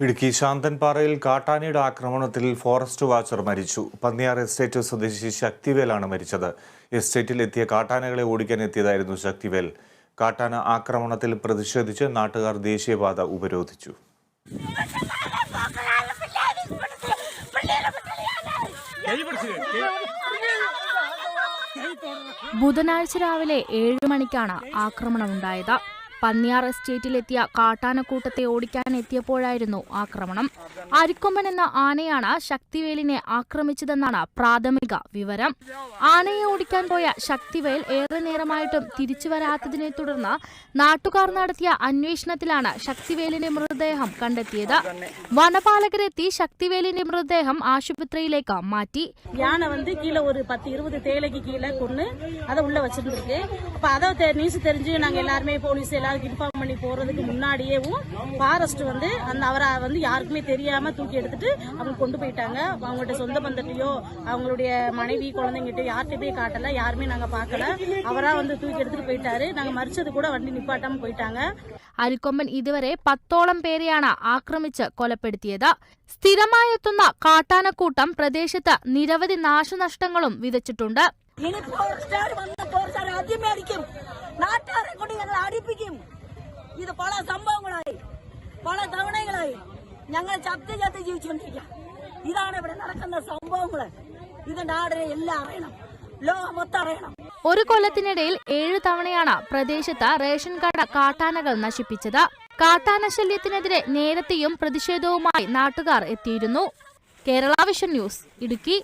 ഇടുക്കി ശാന്തൻപാറയിൽ കാട്ടാനയുടെ ആക്രമണത്തിൽ forest watcher മരിച്ചു. പന്നിയാർ എസ്റ്റേറ്റ് സ്വദേശി ശക്തിവേലാണ് മരിച്ചത്. എസ്റ്റേറ്റിൽ എത്തിയ കാട്ടാനകളെ ഓടിക്കാൻ എത്തിയതായിരുന്നു ശക്തിവേൽ. കാട്ടാന ആക്രമണത്തിൽ പ്രതിഷേധിച്ച് നാട്ടുകാർ ദേശീയപാത ഉപരോധിച്ചു. ബുധനാഴ്ച രാവിലെ ഏഴ് മണിക്കാണ് ആക്രമണമുണ്ടായത്. പന്നിയാർ എസ്റ്റേറ്റിലെത്തിയ കാട്ടാനക്കൂട്ടത്തെ ഓടിക്കാൻ എത്തിയപ്പോഴായിരുന്നു ആക്രമണം അരിക്കൊമ്പൻ എന്ന ആനയാണ് ശക്തിവേലിനെ ആക്രമിച്ചതെന്നാണ് പ്രാഥമിക വിവരം ആനയെ ഓടിക്കാൻ പോയ ശക്തിവേൽ ഏറെ നേരമായിട്ടും തിരിച്ചു വരാത്തതിനെ തുടർന്ന് നാട്ടുകാർ നടത്തിയ അന്വേഷണത്തിലാണ് ശക്തിവേലിന്റെ മൃതദേഹം കണ്ടെത്തിയത് വനപാലകരെത്തി ശക്തിവേലിന്റെ മൃതദേഹം ആശുപത്രിയിലേക്ക് മാറ്റി யானை வந்து கீழே ஒரு பத்து இருபது தேயிலைக்கு கீழே கொண்டு அதை உள்ள வச்சிருந்துருக்கு அப்ப அதை தெ- நியூஸ் தெரிஞ்சு நாங்க எல்லாருமே போலீஸ் எல்லாருக்கும் இன்ஃபார்ம் பண்ணி போறதுக்கு முன்னாடியேவும் ஃபாரஸ்ட் வந்து அந்த அவரை வந்து யாருக்குமே தெரியாம தூக்கி எடுத்துட்டு அவங்க கொண்டு போயிட்டாங்க அவங்கள்ட்ட சொந்த பந்தத்தையோ அவங்களுடைய மனைவி குழந்தைங்கிட்ட யார்கிட்டயுமே காட்டல யாருமே நாங்க பார்க்கல அவரா வந்து தூக்கி எடுத்துட்டு போயிட்டாரு நாங்க மறிச்சது கூட வண்டி நிப்பாட்டாம போயிட்டாங்க അരിക്കൊമ്പൻ ഇതുവരെ പത്തോളം പേരെയാണ് ആക്രമിച്ച് കൊലപ്പെടുത്തിയത് സ്ഥിരമായെത്തുന്ന കാട്ടാനക്കൂട്ടം പ്രദേശത്ത് നിരവധി നാശനഷ്ടങ്ങളും വിതച്ചിട്ടുണ്ട് ഇനി ഫോറസ്റ്റുകാർ വന്ന് ആദ്യമേ അടിക്കും നാട്ടുകാരെ കൊണ്ട് ഞങ്ങൾ അടിപ്പിക്കും ഇത് പല സംഭവങ്ങളായി പല തവണകളായി ഞങ്ങൾ ചത്ത് ചത്ത് ജീവിച്ചുകൊണ്ടിരിക്കുക. ഇതാണ് ഇവിടെ നടക്കുന്ന സംഭവങ്ങൾ ഇത് നാടിനെ എല്ലാം അറിയണം. ലോകം മൊത്തം അറിയണം. ഒരു കൊല്ലത്തിനിടയിൽ ഏഴു തവണയാണ് പ്രദേശത്ത് റേഷൻ കട കാട്ടാനകൾ നശിപ്പിച്ചത്. കാട്ടാന ശല്യത്തിനെതിരെ നേരത്തെയും പ്രതിഷേധവുമായി നാട്ടുകാർ എത്തിയിരുന്നു. Kerala Vision news Idukki.